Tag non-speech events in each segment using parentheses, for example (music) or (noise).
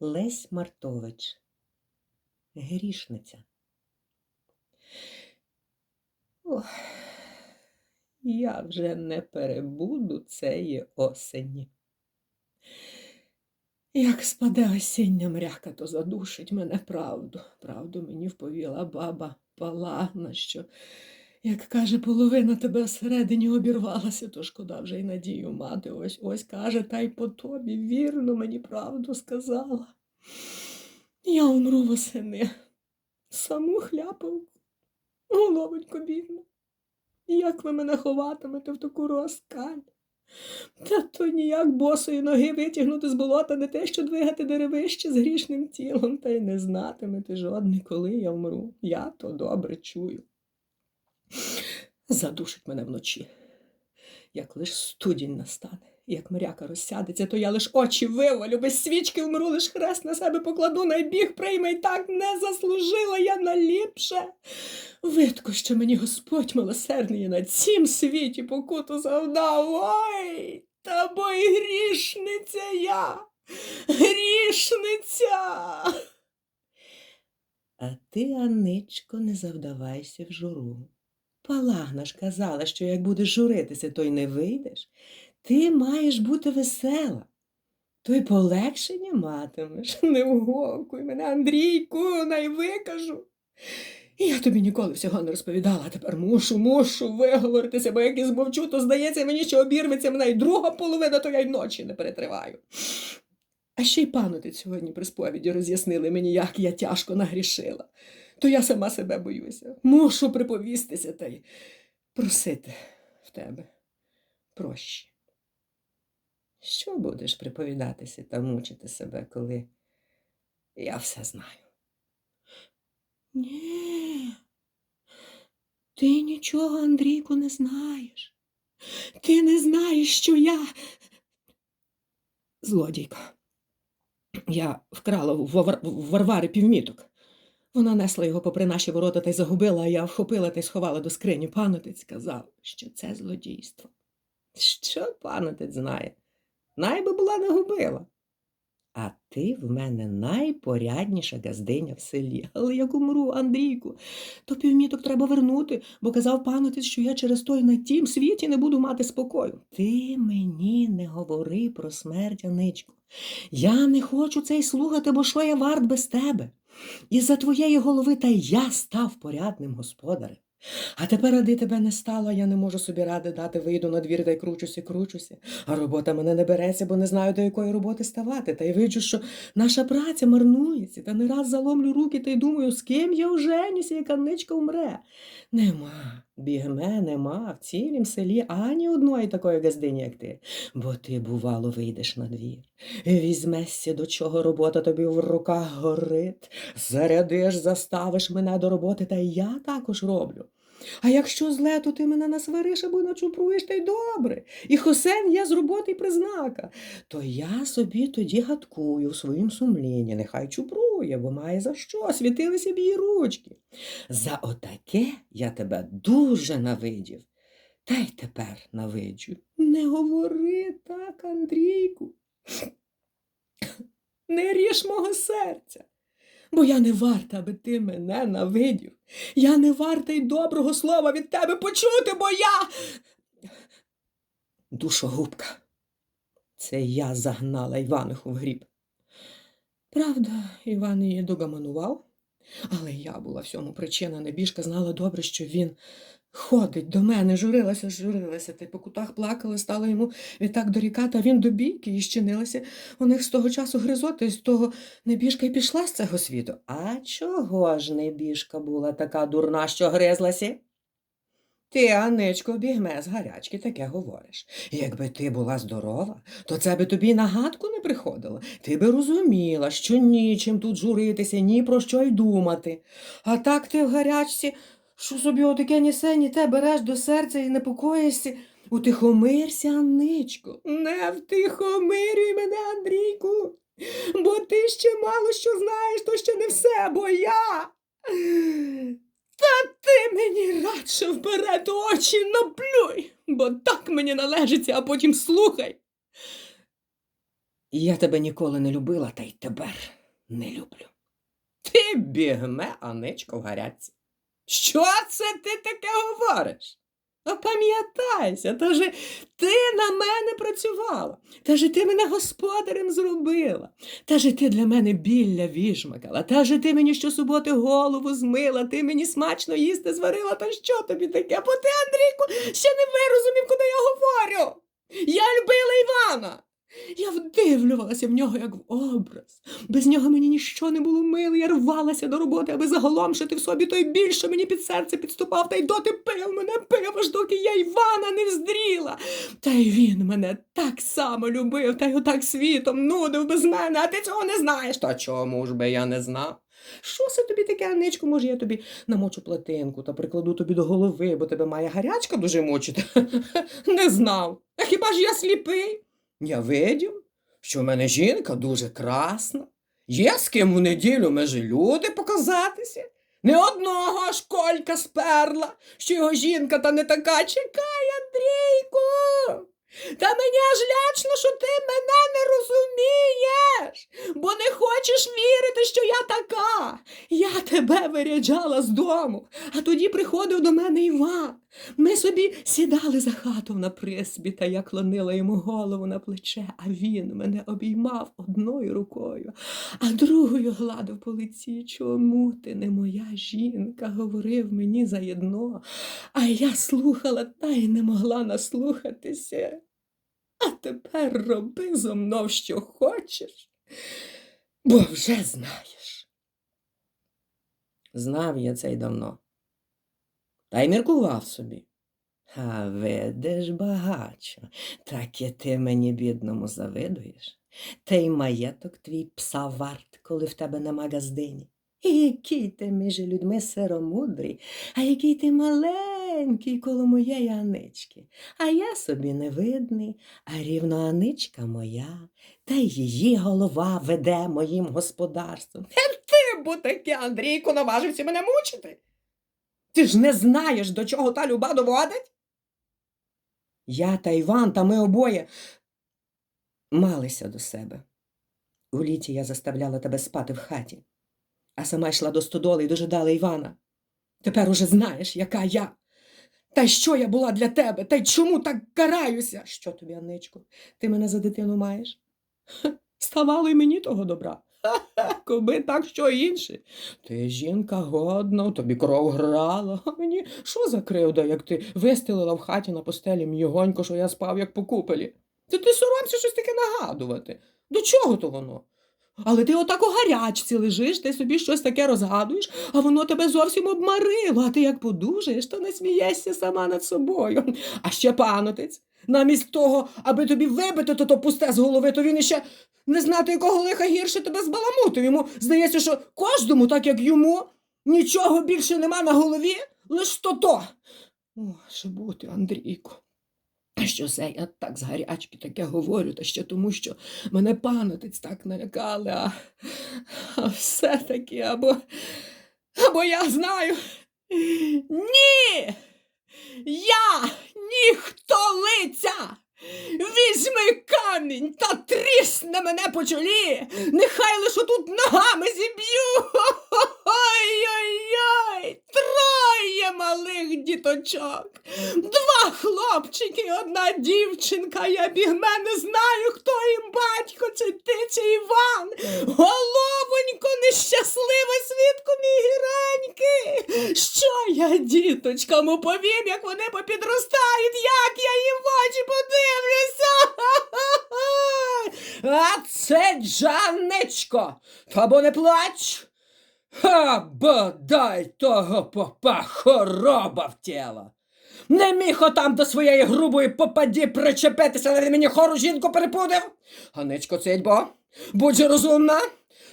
Лесь Мартович. Грішниця. Ох, я вже не перебуду цієї осені. Як спаде осіння мряка, то задушить мене правду. Правду мені вповіла баба Палагна, що, як каже, половина тебе всередині обірвалася, то шкода вже й надію мати. Ось ось каже, та й по тобі вірно мені правду сказала. Я умру восени, саму хляпавку, головонько бідна. Як ви мене ховатимете в таку розкаль? Та то ніяк босої ноги витягнути з болота не те, що двигати деревище з грішним тілом, та й не знатимете жодний, коли я вмру. Я то добре чую. Задушить мене вночі. Як лиш студінь настане, як моряка розсядеться, то я лиш очі вивалю, без свічки вмру, лиш хрест на себе покладу, найбіг прийме й так не заслужила я наліпше. Видко, що мені Господь милосердний на цім світі покуту завдав. Ой, та бо й грішниця я, грішниця. А ти, Аничко, не завдавайся в журу. Палагна ж казала, що як будеш журитися, то й не вийдеш. Ти маєш бути весела. То й полегшення матимеш. (laughs) Не вговкуй мене, Андрійку, най викажу. І я тобі ніколи всього не розповідала, а тепер мушу, мушу виговоритися, бо як і змовчу, то здається мені, що обірветься мене й друга половина, то я й ночі не перетриваю. А ще й панотець сьогодні при сповіді роз'яснили мені, як я тяжко нагрішила. То я сама себе боюся. Мушу приповістися та й просити в тебе прощі. Що будеш приповідатися та мучити себе, коли я все знаю? Ні, ти нічого, Андрійку, не знаєш. Ти не знаєш, що я злодійка. Я вкрала в Варвари півміток. Вона несла його попри наші ворота та й загубила, а я вхопила та й сховала до скрині. Панотець сказав, що це злодійство. Що панотець знає? Найби була не губила. А ти в мене найпорядніша газдиня в селі. (laughs) Але як умру, Андрійку, то півміток треба вернути, бо казав панотець, що я через той на тім світі не буду мати спокою. Ти мені не говори про смерть, Аничку. Я не хочу цей слухати, бо що я варт без тебе? Із-за твоєї голови та я став порядним господарем. А тепер, ради тебе не стало, я не можу собі ради дати, вийду на двір та й кручуся, кручуся. А робота мене не береться, бо не знаю, до якої роботи ставати. Та й виджу, що наша праця марнується, та не раз заломлю руки та й думаю, з ким я оженюся, яка ничка умре. Нема, бігме, нема в цілім селі ані одної такої газдині, як ти. Бо ти, бувало, вийдеш на двір. Візьмешся, до чого робота тобі в руках горить, зарядиш, заставиш мене до роботи, та й я також роблю. А якщо зле, то ти мене насвариш або начупруєш, та й добре. І хосен я з роботи признака. То я собі тоді гадкую в своїм сумлінні, нехай чупрує, бо має за що, світилися б її ручки. За отаке я тебе дуже навидів. Та й тепер навиджу. Не говори так, Андрійку. Не ріж мого серця, бо я не варта, аби ти мене навидів. Я не варта й доброго слова від тебе почути, бо я. Душогубка. Це я загнала Іваниху в гріб. Правда, Іван її догаманував, але я була всьому причина. Небіжка знала добре, що він ходить до мене, журилася, журилася, й по кутах плакала, стала йому відтак дорікати, а він до бійки і щинилася. У них з того часу гризоти, з того небіжка й пішла з цього світу. А чого ж небіжка була така дурна, що гризлася? Ти, Анечко, бігме з гарячки, таке говориш. Якби ти була здорова, то це би тобі й на гадку не приходило. Ти би розуміла, що нічим тут журитися, ні про що й думати. А так ти в гарячці, що собі отаке нісе, ні те береш до серця і непокоїшся. Утихомирся, Анничко, не втихомирюй мене, Андрійку, бо ти ще мало що знаєш, то ще не все, бо я. Та ти мені радше вперед очі наплюй, бо так мені належиться, а потім слухай. Я тебе ніколи не любила, та й тепер не люблю. Ти бігме, Аничко, в гарячці. Що це ти таке говориш? Опам'ятайся, та же ти на мене працювала, та же ти мене господарем зробила, та же ти для мене білля віжмакала, та же ти мені щосуботи голову змила, ти мені смачно їсти зварила, та що тобі таке? Бо ти, Андрійку, ще не вирозумів, куди я говорю. Я любила Івана. Я вдивлювалася в нього як в образ. Без нього мені ніщо не було миле. Я рвалася до роботи, аби заголомшити в собі той біль, що мені під серце підступав, та й доти пив мене пив, аж доки я Івана не вздріла. Та й він мене так само любив, та й отак світом нудив без мене, а ти цього не знаєш. Та чому ж би я не знав? Що це тобі таке, Аничко? Може, я тобі намочу платинку та прикладу тобі до голови, бо тебе має гарячка дуже мучити? (laughs) Не знав. А хіба ж я сліпий? Я видів, що в мене жінка дуже красна. Є з ким в неділю межі люди показатися. Не одного аж колька сперла, що його жінка та не така. Чекай, Андрійку. Та мені аж лячно, що ти мене не розумієш, бо не хочеш вірити, що я така. Я тебе виряджала з дому, а тоді приходив до мене Іван. Ми собі сідали за хату на присбі, та я клонила йому голову на плече, а він мене обіймав одною рукою, а другою гладив по лиці. Чому ти не моя жінка? говорив мені заєдно, а я слухала та й не могла наслухатися. А тепер роби зо мною, що хочеш, бо вже знаєш. Знав я це й давно та й міркував собі. А видиш багачо, так і ти мені бідному завидуєш. Та й маєток твій пса варт, коли в тебе нема газдині. І який ти між людьми сиромудрий, а який ти маленький коло моєї Анички. А я собі невидний, а рівно Аничка моя, та її голова веде моїм господарством. Ти бо таки, Андрійку, наважився мене мучити. Ти ж не знаєш, до чого та люба доводить? Я та Іван, та ми обоє малися до себе. У літі я заставляла тебе спати в хаті, а сама йшла до стодоли і дожидала Івана. Тепер уже знаєш, яка я. Та що я була для тебе, та й чому так караюся? Що тобі, Анничко, ти мене за дитину маєш? Ставало й мені того добра. Коби так що інше. Ти жінка годна, тобі кров грала. А мені що за кривда, як ти вистелила в хаті на постелі м'єгонько, що я спав, як по купелі? Ти ти соромся щось таке нагадувати. До чого то воно? Але ти отак у гарячці лежиш, ти собі щось таке розгадуєш, а воно тебе зовсім обмарило, а ти як подужаєш, то не смієшся сама над собою. А ще панотець, намість того, аби тобі вибити то, то пусте з голови, то він іще не знати, якого лиха гірше тебе збаламутив. Йому здається, що кожному, так як йому, нічого більше нема на голові, лиш то-то. Може бути, Андрійко. Що це я так з гарячки таке говорю, та ще тому, що мене панотець так налякали, а, а все-таки або, або я знаю. Ні! Я ніхто лиця! Візьми камінь та трісне мене по чолі, нехай лише тут ногами зіб'ю. Ой-ой-ой, троє малих діточок, два хлопчики, одна дівчинка. Я бігме не знаю, хто їм батько, чи ти, чи Іван. Головонько, нещаслива Що я діточкам оповім, як вони попідростають, як я їм в очі подивлюся. (laughs) А це Джанничко, та бо не плач. Ха, бодай того попа хороба в тіло. Не міг отам до своєї грубої попаді причепитися, але він мені хору жінку перепудив. Ганичко, цить бо, будь розумна.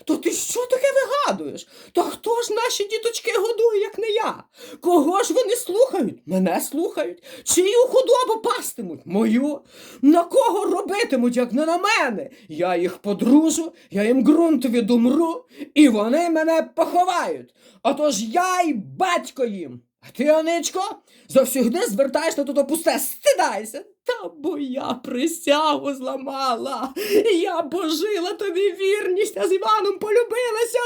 То ти що таке вигадуєш? Та хто ж наші діточки годує, як не я? Кого ж вони слухають? Мене слухають. Чию худобу пастимуть? Мою. На кого робитимуть, як не на мене? Я їх подружу, я їм ґрунт відумру, і вони мене поховають. Отож я й батько їм. А ти, Аничко, завсігди звертаєш на то пусте, стидайся. Та бо я присягу зламала. Я божила тобі вірність, а з Іваном полюбилася.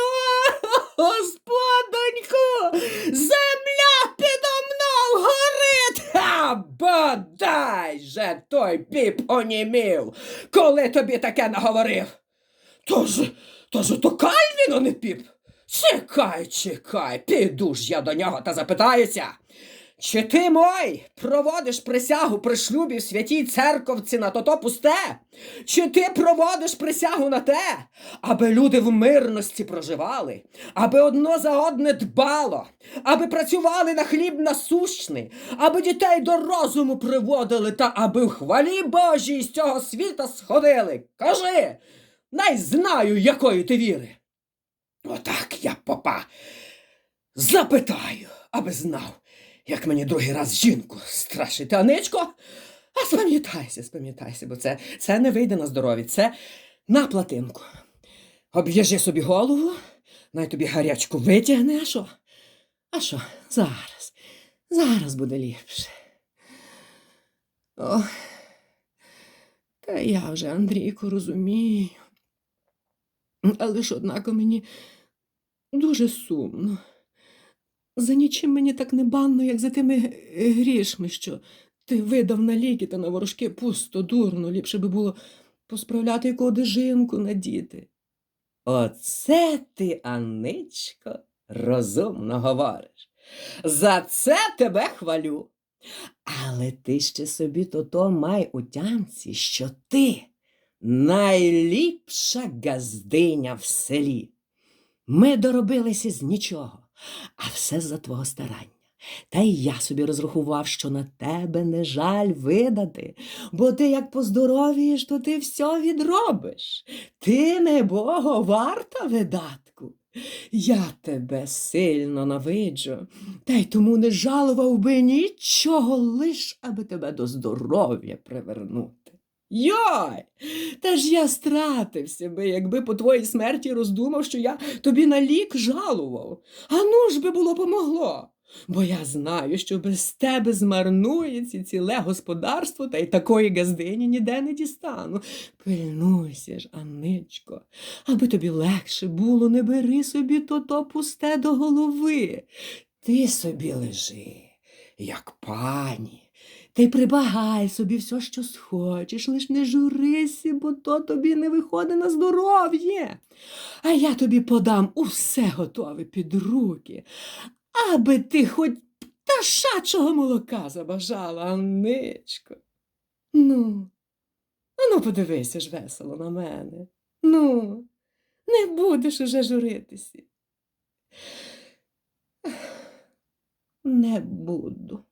О, господоньку, земля підо мною горить. А бодай же той піп онімів, коли тобі таке наговорив. Тож, тож то Кальвін, а не піп. Чекай, чекай, піду ж я до нього та запитаюся. Чи ти мой проводиш присягу при шлюбі в святій церковці на тото пусте? Чи ти проводиш присягу на те, аби люди в мирності проживали, аби одно за одне дбало, аби працювали на хліб насущний, аби дітей до розуму приводили та аби в хвалі Божій з цього світа сходили? Кажи, най знаю, якої ти віри. Отак попа, запитаю, аби знав, як мені другий раз жінку страшити, Аничко. А спам'ятайся, спам'ятайся, бо це, це не вийде на здоров'я, це на платинку. Об'їжджи собі голову, най тобі гарячку витягне, а що? А що? Зараз, зараз буде ліпше. Ох, та я вже, Андрійку, розумію. Але ж, однако, мені дуже сумно. За нічим мені так не банно, як за тими е, грішми, що ти видав на ліки та на ворожки пусто, дурно, ліпше би було посправляти яку одежинку надіти. Оце ти, Аничко, розумно говориш. За це тебе хвалю. Але ти ще собі то-то май у тямці, що ти найліпша газдиня в селі. Ми доробилися з нічого, а все за твого старання. Та й я собі розрахував, що на тебе не жаль видати, бо ти як поздоровієш, то ти все відробиш. Ти не бого варта видатку. Я тебе сильно навиджу, та й тому не жалував би нічого, лиш аби тебе до здоров'я привернути. Йой! Та ж я стратився би, якби по твоїй смерті роздумав, що я тобі на лік жалував. А ну ж би було помогло. Бо я знаю, що без тебе змарнується ціле господарство, та й такої газдині ніде не дістану. Пильнуйся ж, Анничко, аби тобі легше було, не бери собі то-то пусте до голови. Ти собі лежи, як пані. Ти прибагай собі все, що схочеш, лиш не журися, бо то тобі не виходить на здоров'я. А я тобі подам усе готове під руки, аби ти хоч пташачого молока забажала, Анничко. Ну, а ну подивися ж весело на мене. Ну, не будеш уже журитися. Не буду.